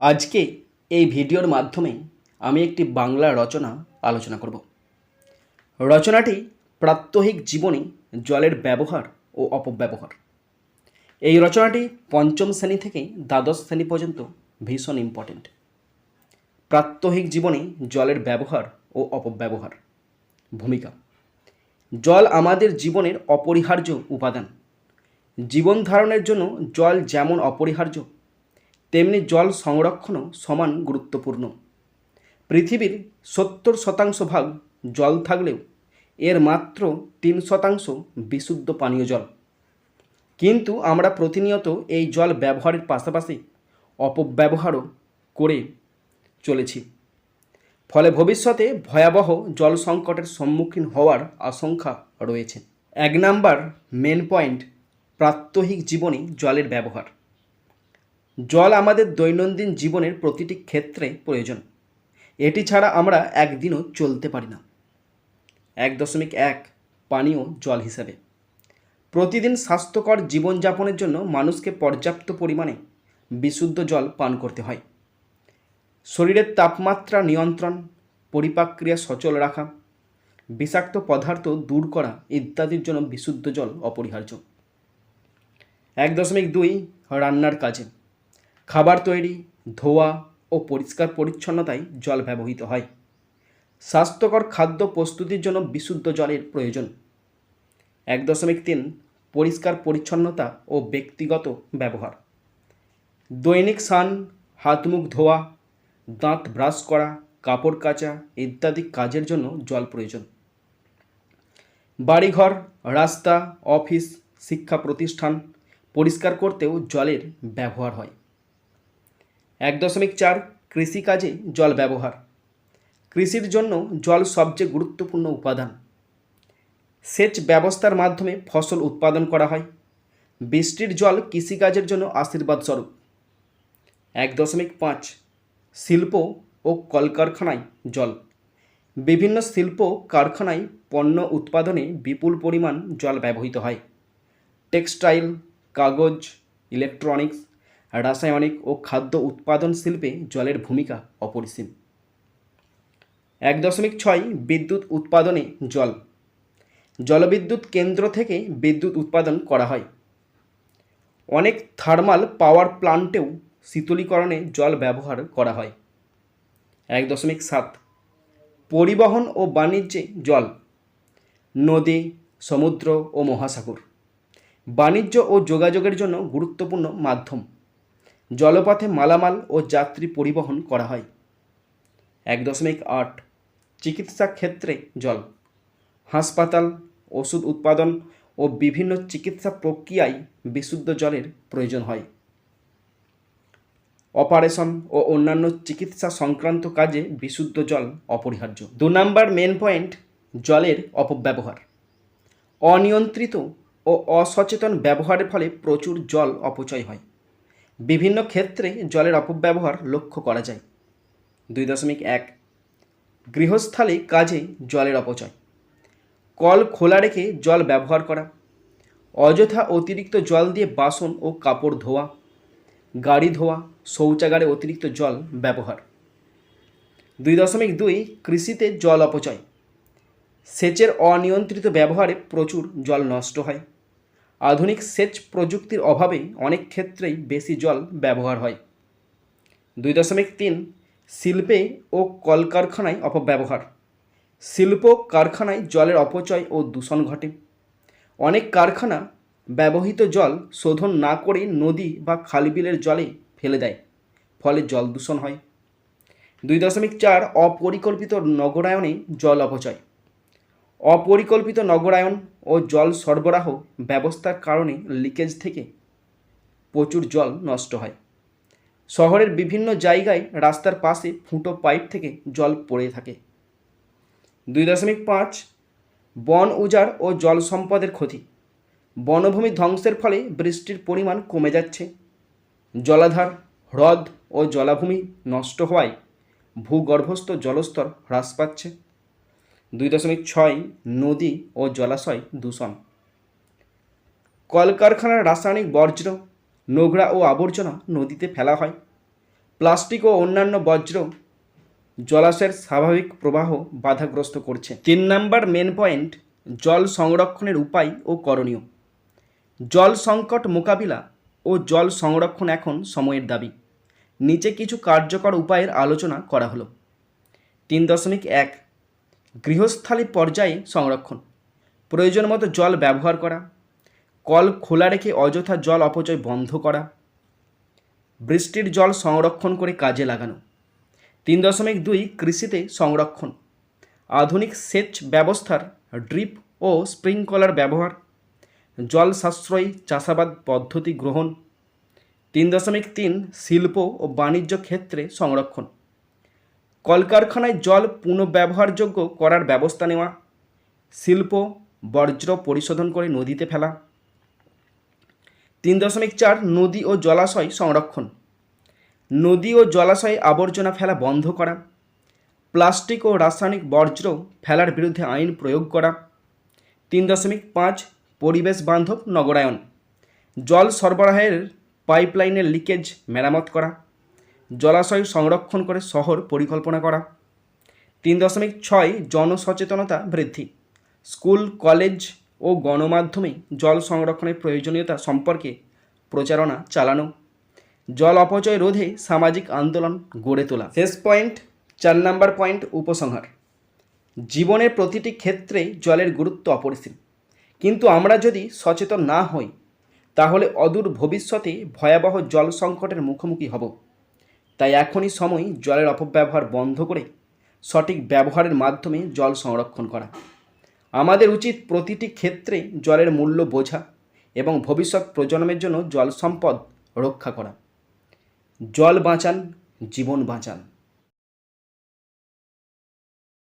আজকে এই ভিডিওর মাধ্যমে আমি একটি বাংলা রচনা আলোচনা করব। রচনাটি প্রাত্যহিক জীবনে জলের ব্যবহার ও অপব্যবহার। এই রচনাটি পঞ্চম শ্রেণি থেকে দ্বাদশ শ্রেণি পর্যন্ত ভীষণ ইম্পর্টেন্ট প্রাত্যহিক জীবনে জলের ব্যবহার ও অপব্যবহার ভূমিকা। জল আমাদের জীবনের অপরিহার্য উপাদান। জীবন ধারণের জন্য জল যেমন অপরিহার্য তেমনি জল সংরক্ষণও সমান গুরুত্বপূর্ণ। পৃথিবীর সত্তর শতাংশ ভাগ জল থাকলেও এর মাত্র তিন শতাংশ বিশুদ্ধ পানীয় জল। কিন্তু আমরা প্রতিনিয়ত এই জল ব্যবহারের পাশাপাশি অপব্যবহারও করে চলেছি। ফলে ভবিষ্যতে ভয়াবহ জল সংকটের সম্মুখীন হওয়ার আশঙ্কা রয়েছে। এক নাম্বার মেন পয়েন্ট, প্রাত্যহিক জীবনে জলের ব্যবহার। জল আমাদের দৈনন্দিন জীবনের প্রতিটি ক্ষেত্রে প্রয়োজন। এটি ছাড়া আমরা একদিনও চলতে পারি না। এক দশমিক এক পানীয় জল হিসাবে। প্রতিদিন স্বাস্থ্যকর জীবনযাপনের জন্য মানুষকে পর্যাপ্ত পরিমাণে বিশুদ্ধ জল পান করতে হয়। শরীরের তাপমাত্রা নিয়ন্ত্রণ পরিপাক্রিয়া সচল রাখা, বিষাক্ত পদার্থ দূর করা ইত্যাদির জন্য বিশুদ্ধ জল অপরিহার্য। এক দশমিক দুই রান্নার কাজে। খাবার তৈরি, ধোয়া ও পরিষ্কার পরিচ্ছন্নতায় জল ব্যবহৃত হয়। স্বাস্থ্যকর খাদ্য প্রস্তুতির জন্য বিশুদ্ধ জলের প্রয়োজন। এক দশমিক তিন পরিষ্কার পরিচ্ছন্নতা ও ব্যক্তিগত ব্যবহার। দৈনিক স্নান হাত মুখ ধোয়া, দাঁত ব্রাশ করা, কাপড় কাচা ইত্যাদি কাজের জন্য জল প্রয়োজন। বাড়িঘর, রাস্তা, অফিস, শিক্ষা প্রতিষ্ঠান পরিষ্কার করতেও জলের ব্যবহার হয়। এক দশমিক চার কৃষিকাজে জল ব্যবহার। কৃষির জন্য জল সবচেয়ে গুরুত্বপূর্ণ উপাদান। সেচ ব্যবস্থার মাধ্যমে ফসল উৎপাদন করা হয়। বৃষ্টির জল কৃষিকাজের জন্য আশীর্বাদ স্বরূপ এক দশমিক পাঁচ শিল্প ও কলকারখানায় জল। বিভিন্ন শিল্প কারখানায় পণ্য উৎপাদনে বিপুল পরিমাণ জল ব্যবহৃত হয়। টেক্সটাইল, কাগজ, ইলেকট্রনিক্স রাসায়নিক ও খাদ্য উৎপাদন শিল্পে জলের ভূমিকা অপরিসীম। এক দশমিক ছয় বিদ্যুৎ উৎপাদনে জল। জলবিদ্যুৎ কেন্দ্র থেকে বিদ্যুৎ উৎপাদন করা হয়। অনেক থার্মাল পাওয়ার প্লান্টেও শীতলীকরণে জল ব্যবহার করা হয়। এক দশমিক সাত পরিবহন ও বাণিজ্যে জল। নদী, সমুদ্র ও মহাসাগর। বাণিজ্য ও যোগাযোগের জন্য গুরুত্বপূর্ণ মাধ্যম। জলপথে মালামাল ও যাত্রী পরিবহন করা হয়। এক দশমিক আট চিকিৎসা ক্ষেত্রে জল, হাসপাতাল, ওষুধ উৎপাদন ও বিভিন্ন চিকিৎসা প্রক্রিয়ায় বিশুদ্ধ জলের প্রয়োজন হয়। অপারেশন ও অন্যান্য চিকিৎসা সংক্রান্ত কাজে বিশুদ্ধ জল অপরিহার্য। দু নম্বর মেন পয়েন্ট জলের অপব্যবহার। অনিয়ন্ত্রিত ও অসচেতন ব্যবহারের ফলে প্রচুর জল অপচয় হয়। বিভিন্ন ক্ষেত্রে জলের অপব্যবহার লক্ষ্য করা যায়। দুই দশমিক এক, গৃহস্থালী কাজে জলের অপচয়। কল খোলা রেখে জল ব্যবহার করা, অযথা অতিরিক্ত জল দিয়ে বাসন ও কাপড় ধোয়া, গাড়ি ধোয়া, শৌচাগারে অতিরিক্ত জল ব্যবহার। দুই দশমিক দুই, কৃষিতে জল অপচয়। সেচের অনিয়ন্ত্রিত ব্যবহারে প্রচুর জল নষ্ট হয়। আধুনিক সেচ প্রযুক্তির অভাবে অনেক ক্ষেত্রেই বেশি জল ব্যবহার হয়। দুই দশমিক তিন শিল্পে ও কলকারখানায় অপব্যবহার। শিল্প কারখানায় জলের অপচয় ও দূষণ ঘটে। অনেক কারখানা ব্যবহৃত জল শোধন না করে নদী বা খালবিলের জলে ফেলে দেয়, ফলে জল দূষণ হয়। দুই দশমিক চার অপরিকল্পিত নগরায়নে জল অপচয়। অপরিকল্পিত নগরায়ন ও জল সরবরাহ ব্যবস্থার কারণে লিকেজ থেকে প্রচুর জল নষ্ট হয়। শহরের বিভিন্ন জায়গায় রাস্তার পাশে ফুটো পাইপ থেকে জল পড়ে থাকে। দুই দশমিক পাঁচ বন উজাড় ও জল সম্পদের ক্ষতি। বনভূমি ধ্বংসের ফলে বৃষ্টির পরিমাণ কমে যাচ্ছে। জলাধার, হ্রদ ও জলাভূমি নষ্ট হওয়ায় ভূগর্ভস্থ জলস্তর হ্রাস পাচ্ছে। দুই দশমিক ছয় নদী ও জলাশয় দূষণ। কলকারখানার রাসায়নিক বর্জ্য, নোংরা ও আবর্জনা নদীতে ফেলা হয়। প্লাস্টিক ও অন্যান্য বজ্র জলাশয়ের স্বাভাবিক প্রবাহ বাধাগ্রস্ত করছে। তিন নাম্বার মেন পয়েন্ট জল সংরক্ষণের উপায় ও করণীয়। জল সংকট মোকাবিলা ও জল সংরক্ষণ এখন সময়ের দাবি। নিচে কিছু কার্যকর উপায়ের আলোচনা করা হলো। তিন দশমিক এক গৃহস্থালী পর্যায়ে সংরক্ষণ। প্রয়োজন মতো জল ব্যবহার করা। কল খোলা রেখে অযথা জল অপচয় বন্ধ করা। বৃষ্টির জল সংরক্ষণ করে কাজে লাগানো। তিন দশমিক দুই কৃষিতে সংরক্ষণ। আধুনিক সেচ ব্যবস্থার ড্রিপ ও স্প্রিংকলার ব্যবহার। জল সাশ্রয়ী চাষাবাদ পদ্ধতি গ্রহণ। তিন দশমিক তিন শিল্প ও বাণিজ্য ক্ষেত্রে সংরক্ষণ। কলকারখানায় জল পুনঃব্যবহারযোগ্য করার ব্যবস্থা নেওয়া, শিল্প, বর্জ্য পরিশোধন করে নদীতে ফেলা। তিন দশমিক চার নদী ও জলাশয় সংরক্ষণ। নদী ও জলাশয়ে আবর্জনা ফেলা বন্ধ করা। প্লাস্টিক ও রাসায়নিক বর্জ্য ফেলার বিরুদ্ধে আইন প্রয়োগ করা। তিন দশমিক পাঁচ পরিবেশ বান্ধব নগরায়ন। জল সরবরাহের পাইপলাইনের লিকেজ মেরামত করা। জলাশয় সংরক্ষণ করে শহর পরিকল্পনা করা। তিন দশমিক ছয় জনসচেতনতা বৃদ্ধি। স্কুল, কলেজ ও গণমাধ্যমে জল সংরক্ষণের প্রয়োজনীয়তা সম্পর্কে প্রচারণা চালানো। জল অপচয় রোধে সামাজিক আন্দোলন গড়ে তোলা। শেষ পয়েন্ট, চার নাম্বার পয়েন্ট, উপসংহার। জীবনের প্রতিটি ক্ষেত্রে জলের গুরুত্ব অপরিসীম। কিন্তু আমরা যদি সচেতন না হই, তাহলে অদূর ভবিষ্যতে ভয়াবহ জল সংকটের মুখোমুখি হব। তাই এখনই সময় জলের অপব্যবহার বন্ধ করে সঠিক ব্যবহারের মাধ্যমে জল সংরক্ষণ করা। আমাদের উচিত প্রতিটি ক্ষেত্রে জলের মূল্য বোঝা এবং ভবিষ্যৎ প্রজন্মের জন্য জল সম্পদ রক্ষা করা। জল বাঁচান, জীবন বাঁচান।